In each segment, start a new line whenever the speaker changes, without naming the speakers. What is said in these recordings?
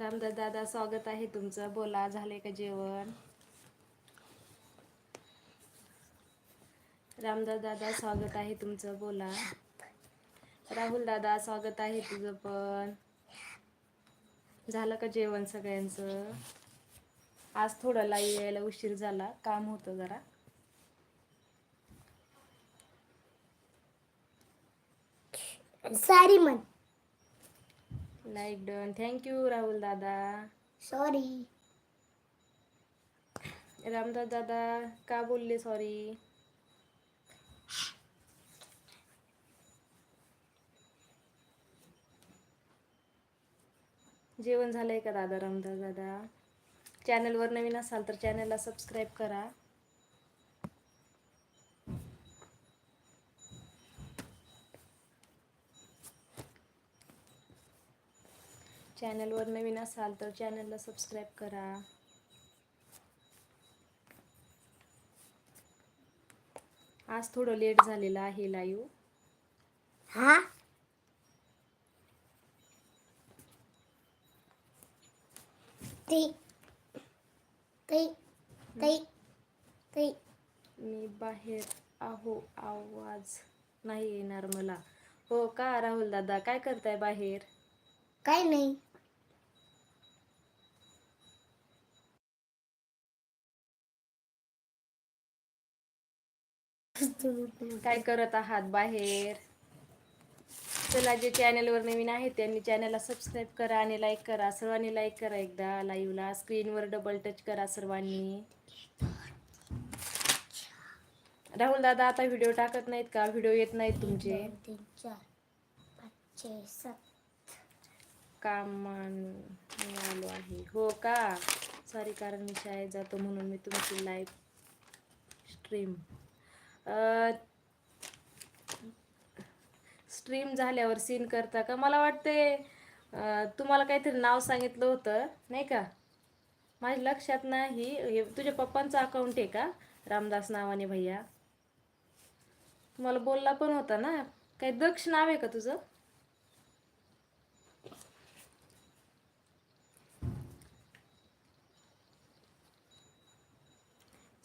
रामदास दादा स्वागत आहे तुमचं. बोला झाले का जेवण? रामदास दादा स्वागत आहे तुमचं. बोला. राहुल दादा स्वागत आहे तुझं पण. झालं का जेवण सगळ्यांचं? आज थोडं लाई यायला उशीर झाला. काम होतं जरा.
सॉरी म्हण.
लाईक डन थँक्यू राहुल दादा
सॉरी
रामदास दादा का बोलले सॉरी जेवण झालंय का दादा? रामदास दादा चॅनलवर नवीन असाल तर चॅनलला सबस्क्राईब करा. चॅनलवर नवीन असाल तर चॅनलला सबस्क्राईब करा. आज थोडं लेट झालेलं आहे लाईव्ह.
हा?
मी बाहेर आहो आवाज नाही येणार मला. हो का राहुल दादा? काय करताय बाहेर?
काय नाही.
काय करत आहात बाहेर? चला जे चॅनलवर नवीन आहेत त्यांनी चॅनलला सबस्क्राईब करा आणि लाईक करा. सर्वांनी लाईक करा एकदा लाईव्हला स्क्रीनवर डबल टच करा सर्वांनी. राहुल दादा आता व्हिडिओ टाकत नाहीत का? व्हिडिओ येत नाहीत तुमचे. कामान आलो आहे. हो का? सॉरी कारण मी शाळेत जातो म्हणून मी तुमची लाईव्ह स्ट्रीम स्ट्रीम झाल्यावर सीन करता का? मला वाटते तुम्हाला काहीतरी नाव सांगितलं होतं नाही का? माझ्या लक्षात नाही. हे तुझ्या पप्पांचं अकाउंट आहे का? रामदास नावाने भैया? तुम्हाला बोलला पण होता ना? काही दक्ष नाव आहे का तुझं?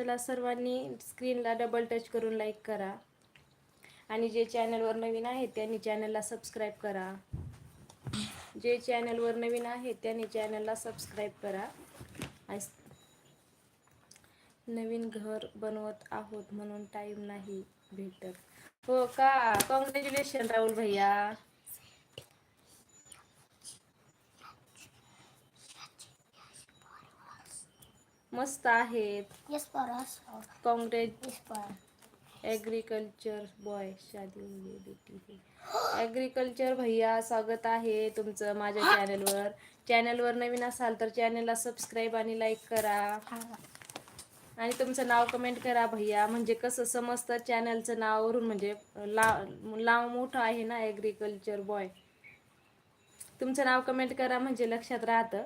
चला सर्वांनी स्क्रीनला डबल टच करून लाईक करा. आणि जे चॅनलवर नवीन आहेत त्यांनी चॅनलला सबस्क्राईब करा. जे चॅनलवर नवीन आहेत त्यांनी चॅनलला सबस्क्राईब करा. नवीन घर बनवत आहोत म्हणून टाईम नाही भेटत. हो का? कॉंग्रॅच्युलेशन राहुल भैया. मस्त आहेत.
यस पर
काँग्रेस ॲग्रिकल्चर बॉय शादी बेटी ॲग्रिकल्चर भैया स्वागत आहे तुमचं माझ्या चॅनलवर चॅनलवर नवीन असाल तर चॅनलला सबस्क्राईब आणि लाईक करा. आणि तुमचं नाव कमेंट करा भैया. म्हणजे कसं समजतं चॅनलचं नावावरून म्हणजे ला लाव मोठं आहे ना ॲग्रिकल्चर बॉय तुमचं नाव कमेंट करा म्हणजे लक्षात राहतं.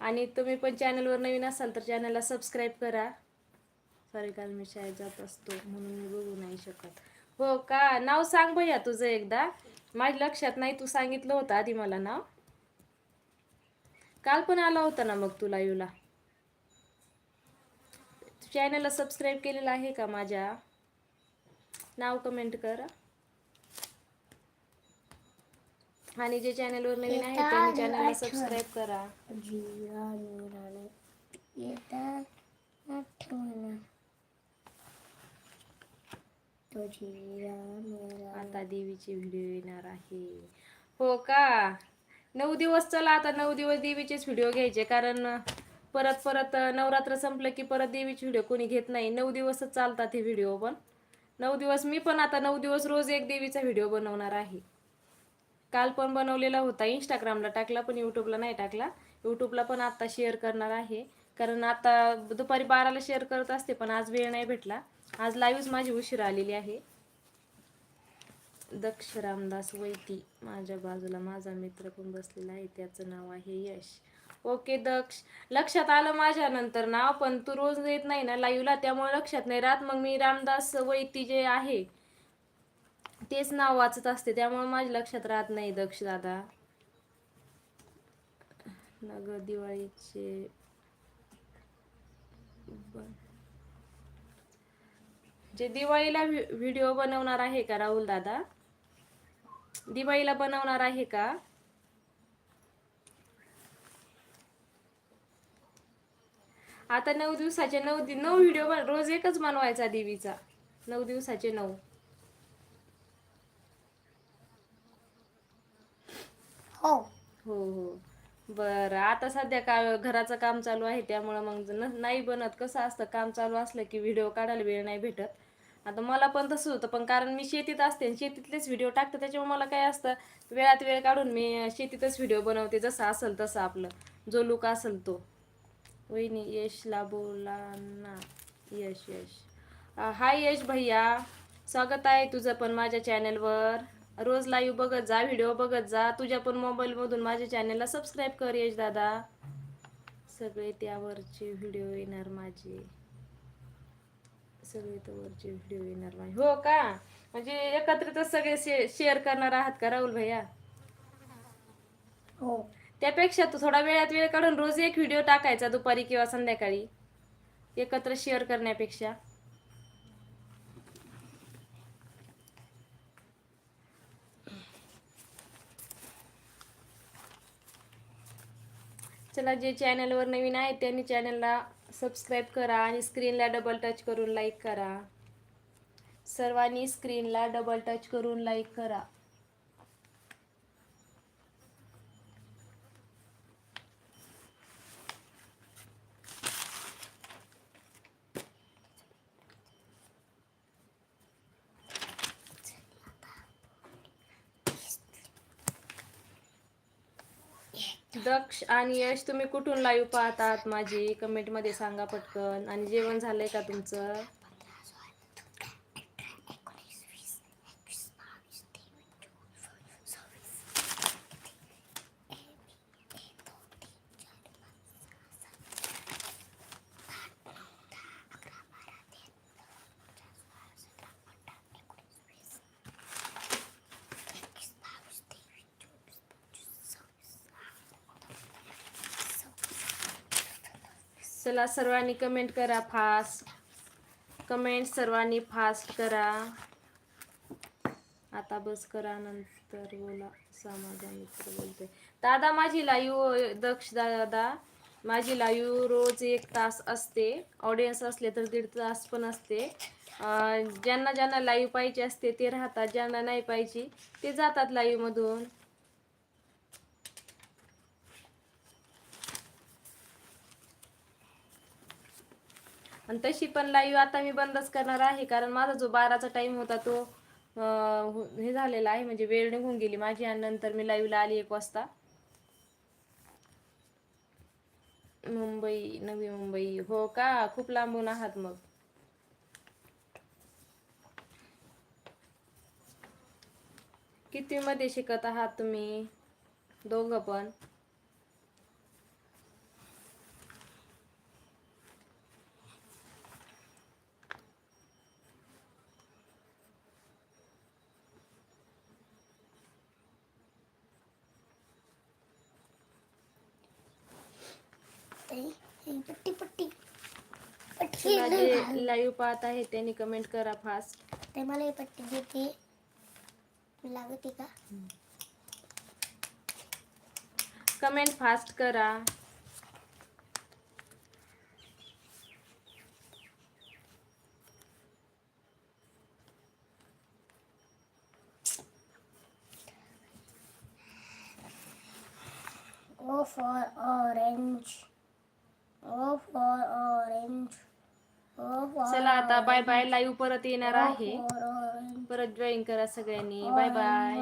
आणि तुम्ही पण चॅनलवर नवीन असाल तर चॅनलला सबस्क्राईब करा. सॉरी काल मी शाळेत जात असतो म्हणून मी बघू नाही शकत. हो का? नाव सांग भैया तुझं एकदा. माझ्या लक्षात नाही तू सांगितलं होतं आधी मला नाव. काल पण आला होता ना मग तुला येऊला चॅनलला सबस्क्राईब केलेलं आहे का माझ्या? नाव कमेंट करा. आणि जे चॅनलवर नवीन आहे त्यांनी चॅनलला सबस्क्राईब करा. आता देवीचे व्हिडिओ येणार आहे. हो का? नऊ दिवस चला आता नऊ दिवस देवीचेच व्हिडिओ घ्यायचे. कारण परत परत नवरात्र संपलं की परत देवीचे व्हिडिओ कोणी घेत नाही. नऊ दिवसच चालतात हे व्हिडिओ पण. नऊ दिवस मी पण आता नऊ दिवस रोज एक देवीचा व्हिडिओ बनवणार आहे. काल पण बनवलेला होता इंस्टाग्रामला टाकला पण यूट्यूबला नाही टाकला. यूट्यूबला पण आता शेअर करणार आहे. कारण आता दुपारी बाराला शेअर करत असते पण आज वेळ नाही भेटला. आज लाईव्हच माझी उशीर आलेली आहे. दक्ष रामदास वैती माझ्या बाजूला माझा मित्र पण बसलेला आहे. त्याचं नाव आहे यश. ओके दक्ष. लक्षात आलं माझ्या नंतर नाव पण तू रोज येत नाही ना लाईव्हला त्यामुळे लक्षात नाही राहत. मग मी रामदास वैती जे आहे तेच नाव वाचत असते त्यामुळे माझ्या लक्षात राहत नाही दक्ष दादा नग दिवाळीचे जे दिवाळीला व्हिडिओ बनवणार आहे का राहुल दादा? दिवाळीला बनवणार आहे का? आता नऊ दिवसाचे नऊ दि- नऊ व्हिडिओ बन रोज एकच बनवायचा देवीचा. नऊ दिवसाचे नऊ.
हो.
हो हो. बरं आता सध्या का घराचं काम चालू आहे त्यामुळं मग न- नाही बनत. कसं असतं काम चालू असलं की व्हिडिओ काढायला वेळ नाही भेटत. आता मला पण तसं होतं पण कारण मी शेतीत असते आणि शेतीतलेच व्हिडिओ टाकते त्याच्यामुळे मला काय असतं वेळात वेळ काढून मी शेतीतच व्हिडिओ बनवते जसं असेल तसं आपलं. जो लुक असेल तो. वहिनी यशला बोला ना. यश यश. अं, हाय यश भैया. स्वागत आहे तुझं पण माझ्या चॅनलवर रोज लाईव्ह बघत जा व्हिडिओ बघत जा. तुझ्या पण मोबाईलमधून माझ्या चॅनलला सबस्क्राईब कर यश दादा. सगळे त्यावरचे व्हिडिओ येणार माझे. सगळे त्यावरचे व्हिडिओ येणार माझे. हो का? म्हणजे एकत्रितच सगळे शे शेअर करणार आहात का राहुल भैया?
हो.
त्यापेक्षा तू थोडा वेळात वेळ काढून रोज एक व्हिडिओ टाकायचा दुपारी किंवा संध्याकाळी. एकत्र शेअर करण्यापेक्षा. चला जे चॅनलवर नवीन आहे त्यांनी चॅनलला सबस्क्राईब करा आणि स्क्रीनला डबल टच करून लाईक करा. सर्वांनी स्क्रीनला डबल टच करून लाईक करा. दक्ष आणि यश तुम्ही कुठून लाईव्ह पाहतात? माझी कमेंटमध्ये सांगा पटकन. आणि जेवण झालंय का तुमचं? चला सर्वांनी कमेंट करा फास्ट कमेंट सर्वांनी फास्ट करा. आता बस करा नंतर बोला. समाजा मित्र बोलतोय. दादा माझी लाईव्ह दक्ष दादा माझी लाईव्ह रोज एक तास असते. ऑडियन्स असले तर दीड तास पण असते. ज्यांना ज्यांना लाईव्ह पाहिजे असते ते राहतात. ज्यांना नाही पाहिजे ते जातात लाईव्हमधून आणि तशी पण लाईव्ह आता मी बंदच करणार आहे कारण माझा जो बाराचा टाइम होता तो हे झालेला आहे म्हणजे वेळ निघून गेली माझी आणि नंतर मी लाईव्हला आली एक वाजता. मुंबई नवी मुंबई. हो का? खूप लांबून आहात मग. किती मध्ये शिकत आहात तुम्ही? दोघं पण. चला, जे लाईव्ह पाहत आहे त्यांनी कमेंट करा फास्ट
ते मला ही पट्टी देते. लागते का?
कमेंट फास्ट करा.
O for orange. O for orange.
चला आता बाय बाय लाईव्ह परत येणार आहे.
for orange.
परत जॉईन करा सगळ्यांनी. Bye bye